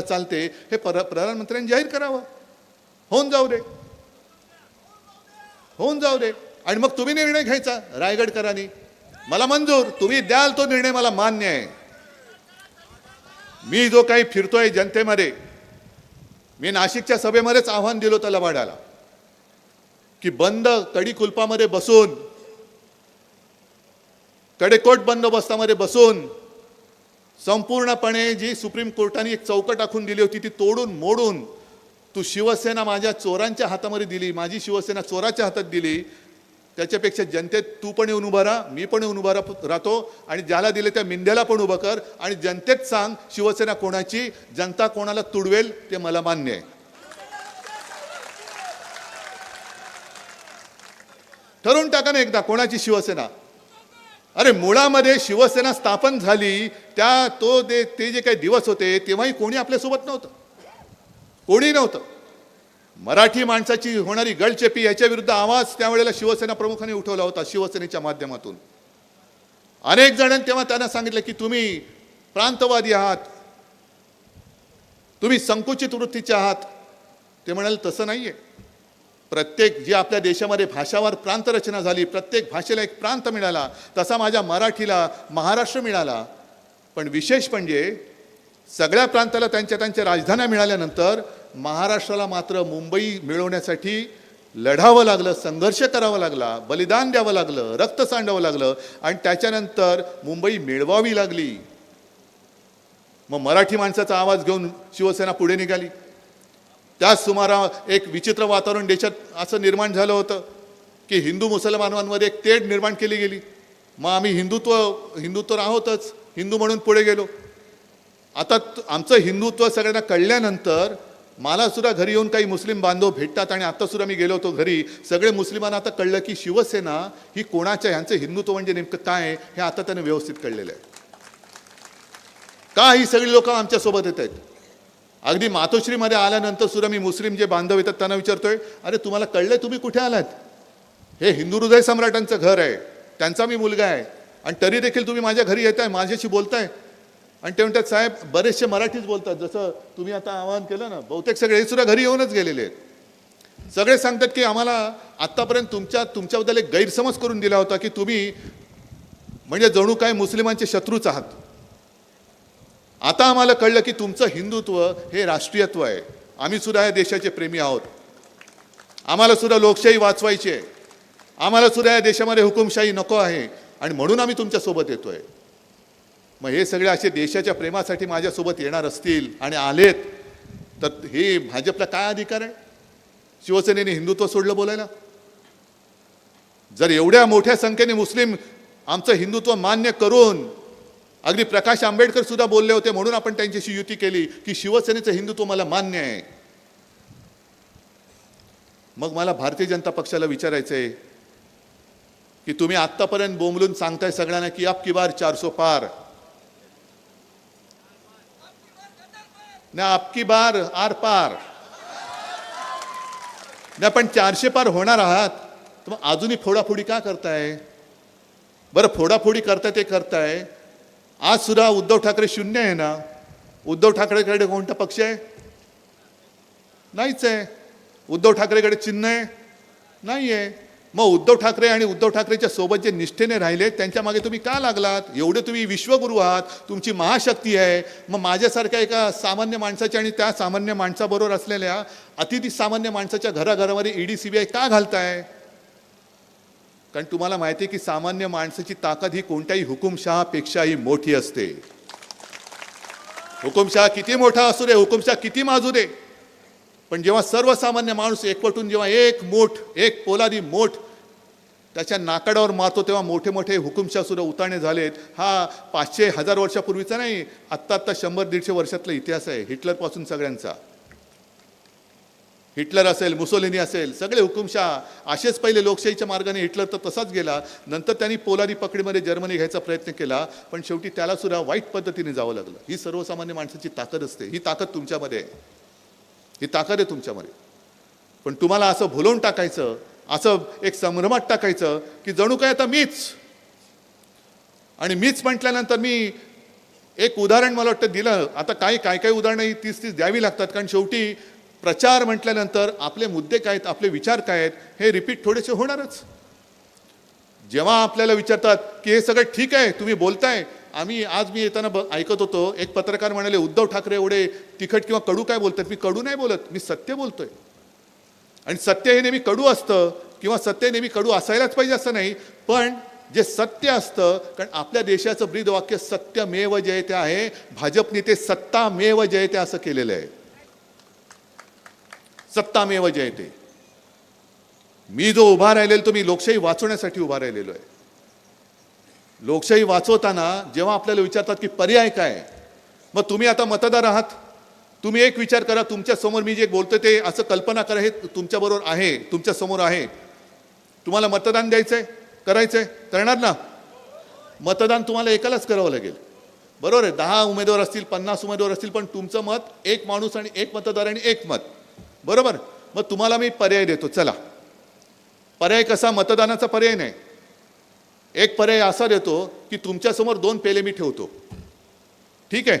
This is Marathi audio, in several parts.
चालते? हे पर प्रधानमंत्र्यांनी जाहीर करावं. होऊन जाऊ दे. होऊन जाऊ दे. आणि मग तुम्ही निर्णय घ्यायचा रायगडकरांनी. मला मंजूर. तुम्ही द्याल तो निर्णय मला मान्य आहे. मी जो काही फिरतोय जनतेमध्ये मी नाशिकच्या सभेमध्येच आव्हान दिलं होतं लबाडाला की बंद कडी कुलपामध्ये बसून कडेकोट बंदोबस्तामध्ये बसून संपूर्णपणे जी सुप्रीम कोर्टाने एक चौकट आखून दिली होती ती तोडून मोडून तू शिवसेना माझ्या चोरांच्या हातामध्ये दिली माझी शिवसेना चोराच्या हातात दिली त्याच्यापेक्षा जनतेत तू पण येऊन उभा राहा मी पण येऊन उभा राहतो आणि ज्याला दिले त्या मिंद्याला पण उभं कर आणि जनतेत सांग शिवसेना कोणाची जनता कोणाला तुडवेल ते मला मान्य आहे. ठरवून टाका ना एकदा कोणाची शिवसेना. अरे मुळामध्ये शिवसेना स्थापन झाली त्या तो दे ते जे काही दिवस होते तेव्हाही कोणी आपल्यासोबत नव्हतं. कोणी नव्हतं. मराठी माणसाची होणारी गळचेपी याच्याविरुद्ध आवाज त्यावेळेला शिवसेना प्रमुखाने उठवला होता शिवसेनेच्या माध्यमातून. अनेक जणांनी तेव्हा त्यांना सांगितलं की तुम्ही प्रांतवादी आहात. तुम्ही संकुचित वृत्तीचे आहात. ते म्हणाले तसं नाही आहे प्रत्येक जी आपल्या देशामध्ये भाषावर प्रांतरचना झाली प्रत्येक भाषेला एक प्रांत मिळाला तसा माझ्या मराठीला महाराष्ट्र मिळाला. पण विशेष म्हणजे सगळ्या प्रांताला त्यांच्या त्यांच्या राजधान्या मिळाल्यानंतर महाराष्ट्राला मात्र मुंबई मिळवण्यासाठी लढावं लागलं संघर्ष करावा लागला बलिदान द्यावं लागलं रक्त सांडावं लागलं आणि त्याच्यानंतर मुंबई मिळवावी लागली. मग मराठी माणसाचा आवाज घेऊन शिवसेना पुढे निघाली. त्याच सुमारा एक विचित्र वातावरण देशात असं निर्माण झालं होतं की हिंदू मुसलमानांमध्ये एक तेढ निर्माण केली गेली. मग आम्ही हिंदुत्व हिंदुत्व आहोतच हिंदू म्हणून पुढे गेलो. आता आमचं हिंदुत्व सगळ्यांना कळल्यानंतर मला सुद्धा घरी येऊन काही मुस्लिम बांधव भेटतात आणि आत्तासुद्धा मी गेलो होतो घरी. सगळे मुस्लिमांना आता कळलं की शिवसेना ही कोणाच्या ह्यांचं हिंदुत्व म्हणजे नेमकं काय आहे हे आता त्यांना व्यवस्थित कळलेलं आहे. का ही सगळी लोक आमच्यासोबत येत आहेत? अगदी मातोश्रीमध्ये आल्यानंतर सुद्धा मी मुस्लिम जे बांधव येतात त्यांना विचारतोय अरे तुम्हाला कळलंय तुम्ही कुठे आलात? हे हिंदू हृदय सम्राटांचं घर आहे. त्यांचा मी मुलगा आहे. आणि तरी देखील तुम्ही माझ्या घरी येताय माझ्याशी बोलताय. आणि ते म्हणतात साहेब बरेचसे मराठीच बोलतात. जसं तुम्ही आता आवाहन केलं ना बहुतेक सगळे हे सुद्धा घरी येऊनच गेलेले आहेत. सगळे सांगतात की आम्हाला आत्तापर्यंत तुमच्या तुमच्याबद्दल एक गैरसमज करून दिला होता की तुम्ही म्हणजे जणू काय मुस्लिमांचे शत्रूच आहात. आता आम्हाला कळलं की तुमचं हिंदुत्व हे राष्ट्रीयत्व आहे. आम्ही सुद्धा या देशाचे प्रेमी आहोत. आम्हाला सुद्धा लोकशाही वाचवायची आहे. आम्हाला सुद्धा या देशामध्ये हुकुमशाही नको आहे. आणि म्हणून आम्ही तुमच्यासोबत येतो आहे मग हे सगळे असे देशाच्या प्रेमासाठी माझ्यासोबत येणार असतील आणि आलेत तर हे भाजपला काय अधिकार आहे? शिवसेनेने हिंदुत्व सोडलं बोलायला? जर एवढ्या मोठ्या संख्येने मुस्लिम आमचं हिंदुत्व मान्य करून अगदी प्रकाश आंबेडकर सुद्धा बोलले होते म्हणून आपण त्यांच्याशी युती केली की शिवसेनेचं हिंदुत्व मला मान्य आहे. मग मला भारतीय जनता पक्षाला विचारायचं आहे की तुम्ही आत्तापर्यंत बोंबलून सांगताय सगळ्यांना की आप की बार चारसो पार. ना आपकी बार आर पार. नाही पण चारशे पार होणार आहात. तर मग अजूनही फोडाफोडी का करताय? बरं फोडाफोडी करताय ते करताय. आज सुद्धा उद्धव ठाकरे शून्य आहे ना? उद्धव ठाकरेकडे कोणता पक्ष आहे? नाहीच आहे. उद्धव ठाकरेकडे चिन्ह आहे? नाही आहे. मग उद्धव ठाकरे आणि उद्धव ठाकरेच्या सोबत जे निष्ठेने राहिले त्यांच्या मागे तुम्ही का लागलात? एवढे तुम्ही विश्वगुरू आहात. तुमची महाशक्ती आहे. मग माझ्यासारख्या एका सामान्य माणसाच्या आणि त्या सामान्य माणसाबरोबर असलेल्या अतिथी सामान्य माणसाच्या घराघरामध्ये ईडी सीबीआय का घालताय? कारण तुम्हाला माहिती आहे की सामान्य माणसाची ताकद ही कोणत्याही हुकुमशहापेक्षाही मोठी असते. हुकुमशहा किती मोठा असू दे हुकुमशहा किती माजू दे. पण जेव्हा सर्वसामान्य माणूस एकवटून जेव्हा एक मोठ एक पोलादी मोठ त्याच्या नाकाडावर मारतो तेव्हा मोठे मोठे हुकुमशाह सुद्धा उताणे झालेत हा पाचशे हजार वर्षापूर्वीचा नाही आत्ता आत्ता शंभर दीडशे वर्षातला इतिहास आहे हिटलरपासून सगळ्यांचा. हिटलर असेल मुसोलिनी असेल सगळे हुकुमशाह असेच पहिले लोकशाहीच्या मार्गाने हिटलर तर तसाच गेला. नंतर त्यांनी पोलारी पकडीमध्ये जर्मनी घ्यायचा प्रयत्न केला पण शेवटी त्याला सुद्धा वाईट पद्धतीने जावं लागलं. ही सर्वसामान्य माणसाची ताकद असते. ही ताकद तुमच्यामध्ये आहे. ही ताकद आहे तुमच्यामध्ये. पण तुम्हाला असं भुलवून टाकायचं असं एक संभ्रमात टाकायचं की जणू काय आता मीच. आणि मीच म्हटल्यानंतर मी एक उदाहरण मला वाटतं दिलं. आता काही काय काय उदाहरणं ही तीस तीस द्यावी लागतात कारण शेवटी प्रचार म्हटल्यानंतर आपले मुद्दे काय आहेत आपले विचार काय आहेत हे रिपीट थोडेसे होणारच. जेव्हा आपल्याला विचारतात की हे सगळं ठीक आहे तुम्ही बोलताय आम्ही आज मी येताना ब ऐकत होतो एक पत्रकार म्हणाले उद्धव ठाकरे एवढे तिखट किंवा कडू काय बोलतात? मी कडू नाही बोलत मी सत्य बोलतोय. आणि सत्य हे नेहमी कडू असतं किंवा सत्य नेहमी कडू असायलाच पाहिजे असं नाही पण जे सत्य असतं कारण आपल्या देशाचं ब्रीद वाक्य सत्यमेव जयते आहे भाजपने ते सत्तामेव जयते असं केलेलं आहे. सत्तामेव जयते. मी जो उभा राहिलेलो तो मी लोकशाही वाचवण्यासाठी उभा राहिलेलो आहे. लोकशाही वाचवताना जेव्हा आपल्याला विचारतात की पर्याय काय? मग तुम्ही आता मतदार आहात. तुम्ही एक विचार करा तुमच्यासमोर मी जे बोलतो ते असं कल्पना करा हे तुमच्याबरोबर आहे तुमच्यासमोर आहे. तुम्हाला मतदान द्यायचं आहे करायचं आहे करणार ना? मतदान तुम्हाला एकालाच करावं लागेल. बरोबर आहे दहा उमेदवार असतील पन्नास उमेदवार असतील पण तुमचं मत एक माणूस आणि एक मतदार आणि एक मत. बरोबर? मग तुम्हाला मी पर्याय देतो. चला. पर्याय कसा? मतदानाचा पर्याय नाही. एक पर्याय असा देतो की तुमच्यासमोर दोन पेले मी ठेवतो. ठीक आहे?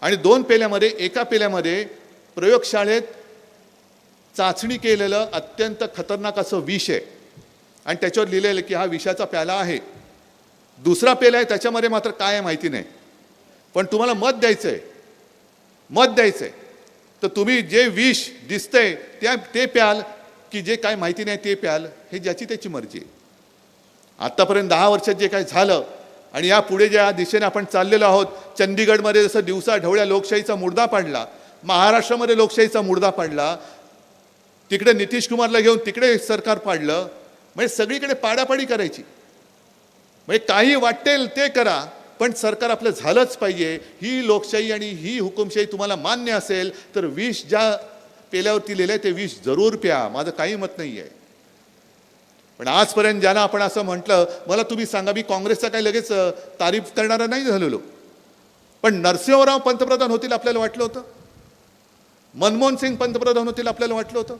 आणि दोन पेल्यामध्ये एका पेल्यामध्ये प्रयोगशाळेत चाचणी केलेलं अत्यंत खतरनाक असं विष आहे. आणि त्याच्यावर लिहिलेलं की हा विषाचा प्याला आहे. दुसरा पेला आहे त्याच्यामध्ये मात्र काय आहे माहिती नाही. पण तुम्हाला मत द्यायचं आहे मत द्यायचं आहे तर तुम्ही जे विष दिसतंय त्या ते प्याल की जे काय माहिती नाही ते प्याल हे ज्याची त्याची मर्जी आहे. आत्तापर्यंत दहा वर्षात जे काय झालं आणि या पुढे ज्या दिशेने आपण चाललेलो आहोत चंदीगडमध्ये जसं दिवसा ढवळ्या लोकशाहीचा मुर्दा पाडला महाराष्ट्रामध्ये लोकशाहीचा मुर्दा पाडला तिकडे नितीश कुमारला घेऊन तिकडे सरकार पाडलं म्हणजे सगळीकडे पाडापाडी करायची. म्हणजे काही वाटेल ते करा पण सरकार आपलं झालंच पाहिजे. ही लोकशाही आणि ही हुकुमशाही तुम्हाला मान्य असेल तर विष ज्या पेल्यावरती लिहिलंय ते विष जरूर प्या. माझं काही मत नाही आहे पण आजपर्यंत ज्यांना आपण असं म्हटलं मला तुम्ही सांगा मी काँग्रेसचा काही लगेच तारीफ करणारा नाही झालेलो. पण नरसिंहराव पंतप्रधान होतील आपल्याला वाटलं होतं. मनमोहन सिंग पंतप्रधान होतील आपल्याला वाटलं होतं.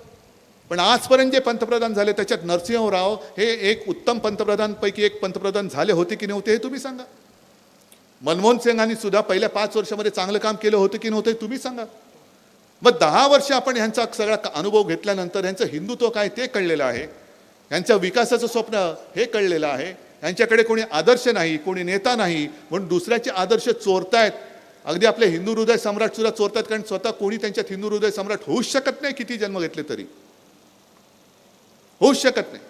पण आजपर्यंत जे पंतप्रधान झाले त्याच्यात नरसिंहराव हे एक उत्तम पंतप्रधानपैकी एक पंतप्रधान झाले होते की नव्हते हे तुम्ही सांगा. मनमोहन सिंगांनी सुद्धा पहिल्या पाच वर्षामध्ये चांगलं काम केलं होतं की नव्हतं तुम्ही सांगा. मग दहा वर्ष आपण ह्यांचा सगळा अनुभव घेतल्यानंतर ह्यांचं हिंदुत्व काय ते कळलेलं आहे. यांच्या विकासाचं स्वप्न हे कळलेलं आहे. यांच्याकडे कोणी आदर्श नाही कोणी नेता नाही म्हणून दुसऱ्याचे आदर्श चोरतायत. अगदी आपले हिंदू हृदय सम्राट सुद्धा चोरतात कारण स्वतः कोणी त्यांच्यात हिंदू हृदय सम्राट होऊच शकत नाही किती जन्म घेतले तरी. होऊच शकत नाही.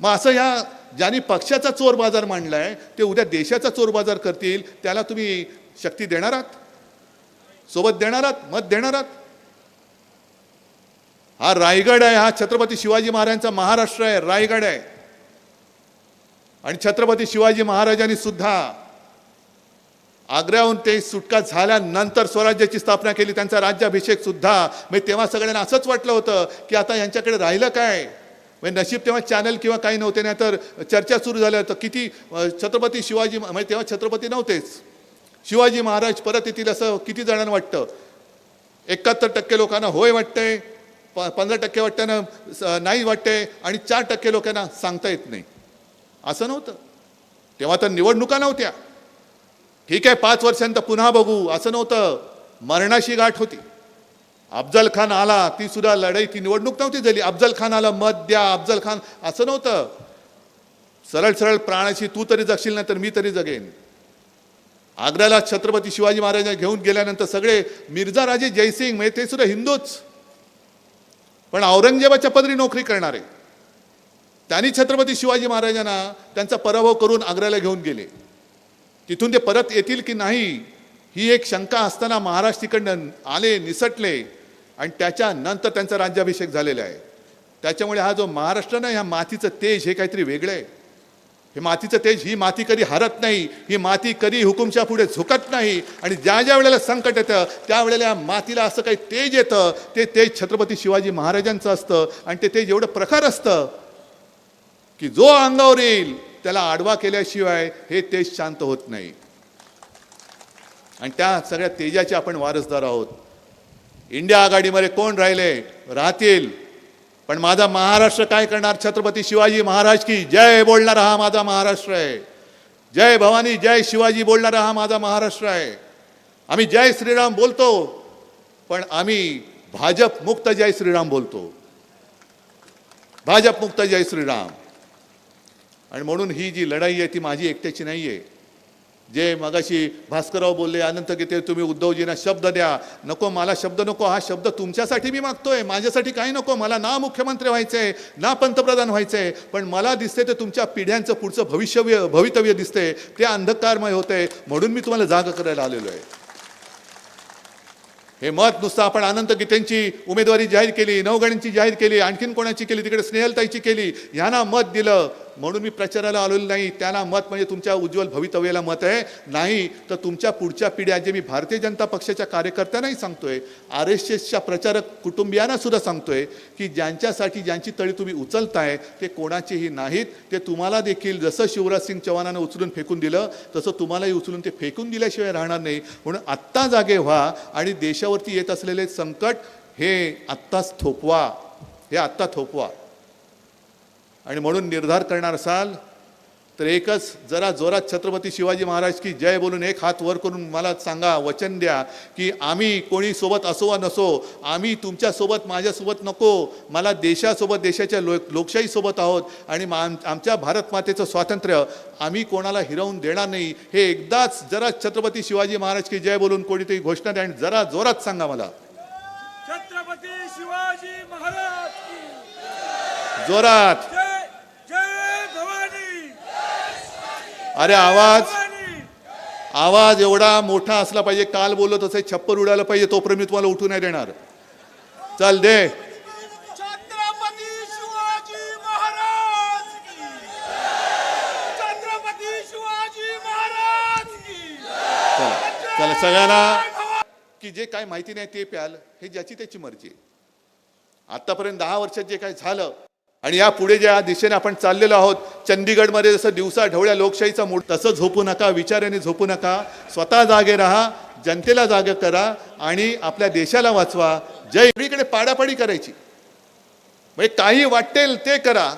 मग असं ह्या ज्यांनी पक्षाचा चोर बाजार मांडला आहे ते उद्या देशाचा चोर बाजार करतील त्याला तुम्ही शक्ती देणार आहात? सोबत देणार आहात? मत देणार आहात? हा रायगड आहे हा छत्रपती शिवाजी महाराजांचा महाराष्ट्र आहे रायगड आहे. आणि छत्रपती शिवाजी महाराजांनी सुद्धा आग्र्याहून ते सुटका झाल्यानंतर स्वराज्याची स्थापना केली त्यांचा राज्याभिषेक सुद्धा. मी तेव्हा सगळ्यांना असंच वाटलं होतं की आता यांच्याकडे राहिलं काय? म्हणजे नशीब तेव्हा चॅनल किंवा काही नव्हते नाही तर चर्चा सुरू झाल्या तर किती छत्रपती शिवाजी म्हणजे तेव्हा छत्रपती नव्हतेच. शिवाजी महाराज परत येतील असं किती जणांना वाटतं? एकाहत्तर टक्के लोकांना होय वाटतंय प पंधरा टक्के वाटतं नाही वाटतंय आणि चार टक्के लोकांना सांगता येत नाही. असं नव्हतं. तेव्हा तर निवडणुका नव्हत्या. ठीक आहे पाच वर्षांत पुन्हा बघू असं नव्हतं. मरणाशी गाठ होती. अफजल खान आला ती सुद्धा लढाई ती निवडणूक नव्हती झाली. अफजल खान आला मत द्या अफजल खान. असं नव्हतं. सरळ सरळ प्राण्याशी तू तरी जगशील नाही तर मी तरी जगेन. आग्र्याला छत्रपती शिवाजी महाराजांना घेऊन गेल्यानंतर सगळे मिर्झा राजे जयसिंग म्हणजे ते सुद्धा हिंदूच. पण औरंगजेबाच्या पदरी नोकरी करणारे. त्यांनी छत्रपती शिवाजी महाराजांना त्यांचा पराभव करून आग्र्याला घेऊन गेले. तिथून ते परत येतील की नाही ही एक शंका असताना महाराज तिकडनं आले निसटले. आणि त्याच्यानंतर त्यांचा राज्याभिषेक झालेला आहे. त्याच्यामुळे हा जो महाराष्ट्र ना ह्या मातीचं तेज हे काहीतरी वेगळं आहे. हे मातीचं तेज ही माती कधी हरत नाही ही माती कधी हुकुमच्या पुढे झुकत नाही आणि ज्या ज्या वेळेला संकट येतं त्यावेळेला या मातीला असं काही तेज येतं ते तेज छत्रपती शिवाजी महाराजांचं असतं आणि ते तेज एवढं प्रखर असतं की जो अंगावर येईल त्याला आडवा केल्याशिवाय हे तेज शांत होत नाही. आणि त्या सगळ्या तेजाचे आपण वारसदार आहोत. इंडिया आघाडीमध्ये कोण राहिले? राहतील. पण माझा महाराष्ट्र काय करणार? छत्रपती शिवाजी महाराज की जय बोलणारा हा माझा महाराष्ट्र आहे. जय भवानी जय शिवाजी बोलणारा हा माझा महाराष्ट्र आहे. आम्ही जय श्रीराम बोलतो पण आम्ही भाजप मुक्त जय श्रीराम बोलतो. भाजप मुक्त जय श्रीराम. आणि म्हणून ही जी लढाई आहे ती माझी एकट्याची नाही आहे जे मगाशी भास्करराव बोलले अनंत गीते तुम्ही उद्धवजींना शब्द द्या. नको मला शब्द नको हा शब्द तुमच्यासाठी मी मागतोय. माझ्यासाठी काही नको मला ना मुख्यमंत्री व्हायचंय ना पंतप्रधान व्हायचं आहे पण मला दिसते ते तुमच्या पिढ्यांचं पुढचं भविष्यव्य भवितव्य दिसते ते अंधकारमय होते म्हणून मी तुम्हाला जाग करायला आलेलो आहे. हे मत नुसतं आपण अनंत गीतेंची उमेदवारी जाहीर केली नवगणींची जाहीर केली आणखीन कोणाची केली तिकडे स्नेहलताईची केली ह्यांना मत दिलं. म्हणून मी प्रचाराला आलेलो नाही. त्याला मत म्हणजे तुमच्या उज्ज्वल भवितव्याला मत आहे. नाही तर तुमच्या पुढच्या पिढ्या जे मी भारतीय जनता पक्षाच्या कार्यकर्त्यांनाही सांगतोय आर एस एसच्या प्रचारक कुटुंबियांना सुद्धा सांगतोय की ज्यांच्यासाठी ज्यांची तळी तुम्ही उचलताय ते कोणाचेही नाहीत. ते तुम्हाला देखील जसं शिवराज सिंग चव्हाणानं उचलून फेकून दिलं तसं तुम्हालाही उचलून ते फेकून दिल्याशिवाय राहणार नाही. म्हणून आत्ता जागे व्हा आणि देशावरती येत असलेले संकट हे आत्ताच थोपवा. हे आत्ता थोपवा. आणि म्हणून निर्धार करणार असाल तर एकच जरा जोरात छत्रपती शिवाजी महाराज की जय बोलून एक हात वर करून मला सांगा वचन द्या की आम्ही कोणी सोबत असो वा नसो आम्ही तुमच्यासोबत माझ्यासोबत नको मला देशासोबत देशाच्या लो लोकशाहीसोबत आहोत आणि आम- आमच्या भारत मातेचं स्वातंत्र्य आम्ही कोणाला हिरवून देणार नाही. हे एकदाच जरा छत्रपती शिवाजी महाराज की जय बोलून कोणीतरी घोषणा द्या आणि जरा जोरात सांगा मला. छत्रपती शिवाजी महाराज जोरात जय जय भवानी अरे आवाज. आवाज एवढा मोठा असला पाहिजे काल बोललो तसे छप्पर उडायला पाहिजे तोपर्यंत मी तुम्हाला उठू नाही देणार. चल दे. चला चला सगळ्यांना की जे काय माहिती नाही ते प्याल हे ज्याची त्याची मर्जी आहे. आतापर्यंत दहा वर्षात जे काय झालं आणि या पुढे ज्या दिशेने आपण चाललेलो आहोत चंदीगडमध्ये जसं दिवसा ढवळ्या लोकशाहीचा मूड तसं झोपू नका विचाराने झोपू नका. स्वतः जागे राहा जनतेला जागे करा आणि आपल्या देशाला वाचवा. जय इकडे पाडापाडी करायची. म्हणजे काही वाटेल ते करा.